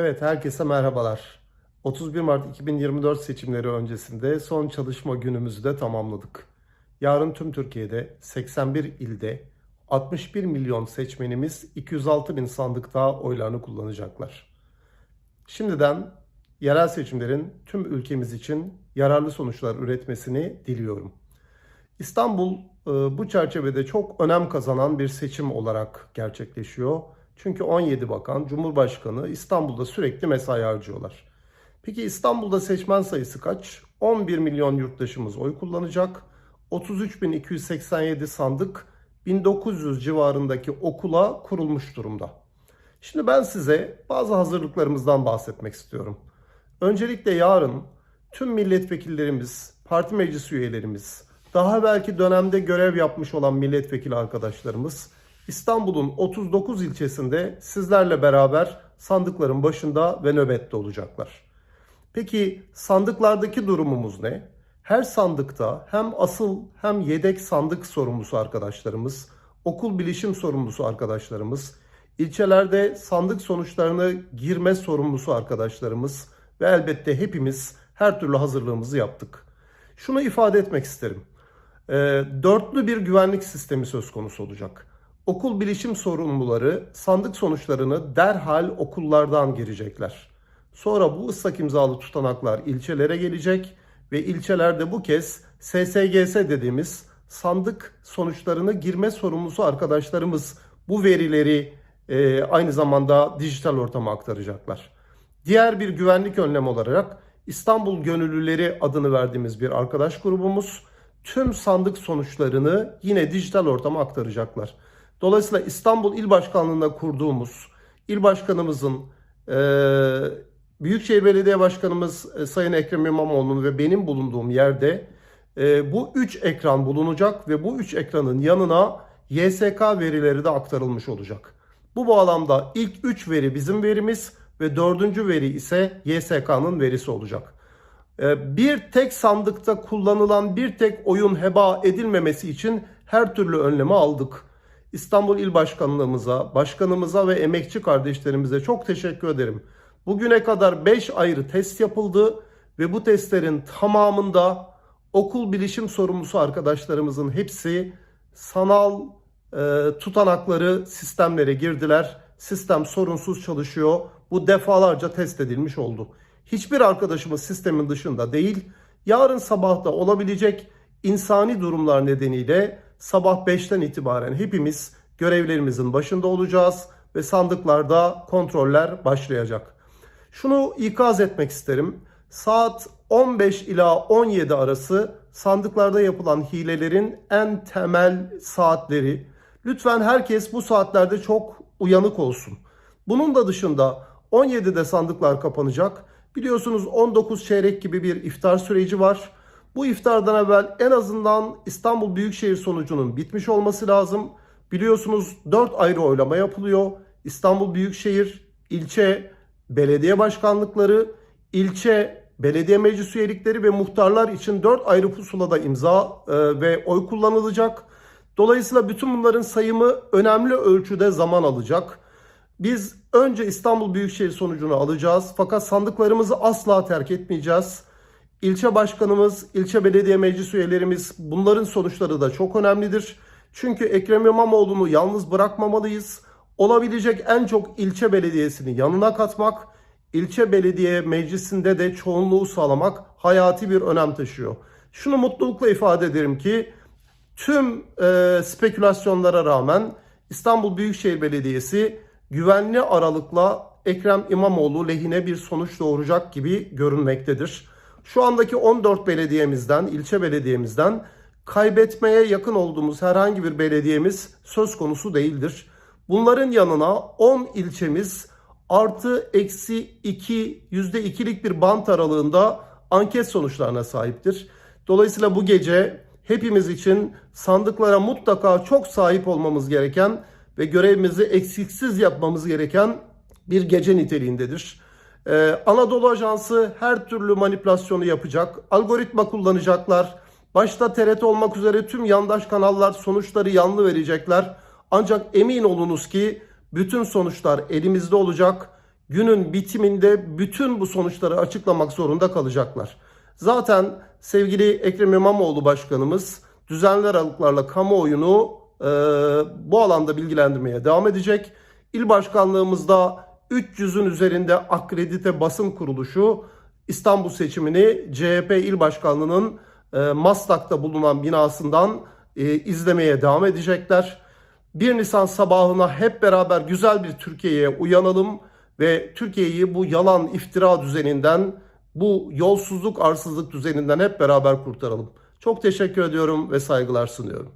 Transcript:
Evet, herkese merhabalar. 31 Mart 2024 seçimleri öncesinde son çalışma günümüzü de tamamladık. Yarın tüm Türkiye'de 81 ilde 61 milyon seçmenimiz 206 bin sandıkta oylarını kullanacaklar. Şimdiden yerel seçimlerin tüm ülkemiz için yararlı sonuçlar üretmesini diliyorum. İstanbul e, bu çerçevede çok önem kazanan bir seçim olarak gerçekleşiyor. Çünkü 17 bakan, Cumhurbaşkanı İstanbul'da sürekli mesai harcıyorlar. Peki İstanbul'da seçmen sayısı kaç? 11 milyon yurttaşımız oy kullanacak. 33.287 sandık 1900 civarındaki okula kurulmuş durumda. Şimdi ben size bazı hazırlıklarımızdan bahsetmek istiyorum. Öncelikle yarın tüm milletvekillerimiz, parti meclis üyelerimiz, daha belki dönemde görev yapmış olan milletvekili arkadaşlarımız İstanbul'un 39 ilçesinde sizlerle beraber sandıkların başında ve nöbette olacaklar. Peki sandıklardaki durumumuz ne? Her sandıkta hem asıl hem yedek sandık sorumlusu arkadaşlarımız, okul bilişim sorumlusu arkadaşlarımız, ilçelerde sandık sonuçlarını girme sorumlusu arkadaşlarımız ve elbette hepimiz her türlü hazırlığımızı yaptık. Şunu ifade etmek isterim. E, dörtlü bir güvenlik sistemi söz konusu olacak. Okul bilişim sorumluları sandık sonuçlarını derhal okullardan girecekler. Sonra bu ıslak imzalı tutanaklar ilçelere gelecek ve ilçelerde bu kez SSGS dediğimiz sandık sonuçlarını girme sorumlusu arkadaşlarımız bu verileri e, aynı zamanda dijital ortama aktaracaklar. Diğer bir güvenlik önlem olarak İstanbul Gönüllüleri adını verdiğimiz bir arkadaş grubumuz tüm sandık sonuçlarını yine dijital ortama aktaracaklar. Dolayısıyla İstanbul İl Başkanlığı'nda kurduğumuz il başkanımızın e, Büyükşehir Belediye Başkanımız e, Sayın Ekrem İmamoğlu'nun ve benim bulunduğum yerde e, bu üç ekran bulunacak ve bu üç ekranın yanına YSK verileri de aktarılmış olacak. Bu bağlamda ilk üç veri bizim verimiz ve dördüncü veri ise YSK'nın verisi olacak. E, bir tek sandıkta kullanılan bir tek oyun heba edilmemesi için her türlü önlemi aldık. İstanbul İl Başkanlığımıza, başkanımıza ve emekçi kardeşlerimize çok teşekkür ederim. Bugüne kadar 5 ayrı test yapıldı ve bu testlerin tamamında okul bilişim sorumlusu arkadaşlarımızın hepsi sanal e, tutanakları sistemlere girdiler. Sistem sorunsuz çalışıyor. Bu defalarca test edilmiş oldu. Hiçbir arkadaşımız sistemin dışında değil. Yarın sabah da olabilecek insani durumlar nedeniyle sabah 5'ten itibaren hepimiz görevlerimizin başında olacağız ve sandıklarda kontroller başlayacak. Şunu ikaz etmek isterim. Saat 15 ila 17 arası sandıklarda yapılan hilelerin en temel saatleri. Lütfen herkes bu saatlerde çok uyanık olsun. Bunun da dışında 17'de sandıklar kapanacak. Biliyorsunuz 19 çeyrek gibi bir iftar süreci var. Bu iftardan evvel en azından İstanbul Büyükşehir sonucunun bitmiş olması lazım. Biliyorsunuz 4 ayrı oylama yapılıyor. İstanbul Büyükşehir, ilçe, belediye başkanlıkları, ilçe belediye meclis üyelikleri ve muhtarlar için 4 ayrı pusulada imza e, ve oy kullanılacak. Dolayısıyla bütün bunların sayımı önemli ölçüde zaman alacak. Biz önce İstanbul Büyükşehir sonucunu alacağız fakat sandıklarımızı asla terk etmeyeceğiz. İlçe başkanımız, ilçe belediye meclis üyelerimiz bunların sonuçları da çok önemlidir. Çünkü Ekrem İmamoğlu'nu yalnız bırakmamalıyız. Olabilecek en çok ilçe belediyesini yanına katmak, ilçe belediye meclisinde de çoğunluğu sağlamak hayati bir önem taşıyor. Şunu mutlulukla ifade ederim ki tüm e, spekülasyonlara rağmen İstanbul Büyükşehir Belediyesi güvenli aralıkla Ekrem İmamoğlu lehine bir sonuç doğuracak gibi görünmektedir. Şu andaki 14 belediyemizden, ilçe belediyemizden kaybetmeye yakın olduğumuz herhangi bir belediyemiz söz konusu değildir. Bunların yanına 10 ilçemiz artı eksi 2 yüzde ikilik bir bant aralığında anket sonuçlarına sahiptir. Dolayısıyla bu gece hepimiz için sandıklara mutlaka çok sahip olmamız gereken ve görevimizi eksiksiz yapmamız gereken bir gece niteliğindedir. Ee, Anadolu Ajansı her türlü manipülasyonu yapacak. Algoritma kullanacaklar. Başta TRT olmak üzere tüm yandaş kanallar sonuçları yanlı verecekler. Ancak emin olunuz ki bütün sonuçlar elimizde olacak. günün bitiminde bütün bu sonuçları açıklamak zorunda kalacaklar. Zaten sevgili Ekrem İmamoğlu Başkanımız düzenli aralıklarla kamuoyunu e, bu alanda bilgilendirmeye devam edecek. İl başkanlığımızda 300'ün üzerinde akredite basın kuruluşu İstanbul seçimini CHP il başkanlığının e, Maslak'ta bulunan binasından e, izlemeye devam edecekler. 1 Nisan sabahına hep beraber güzel bir Türkiye'ye uyanalım ve Türkiye'yi bu yalan iftira düzeninden, bu yolsuzluk arsızlık düzeninden hep beraber kurtaralım. Çok teşekkür ediyorum ve saygılar sunuyorum.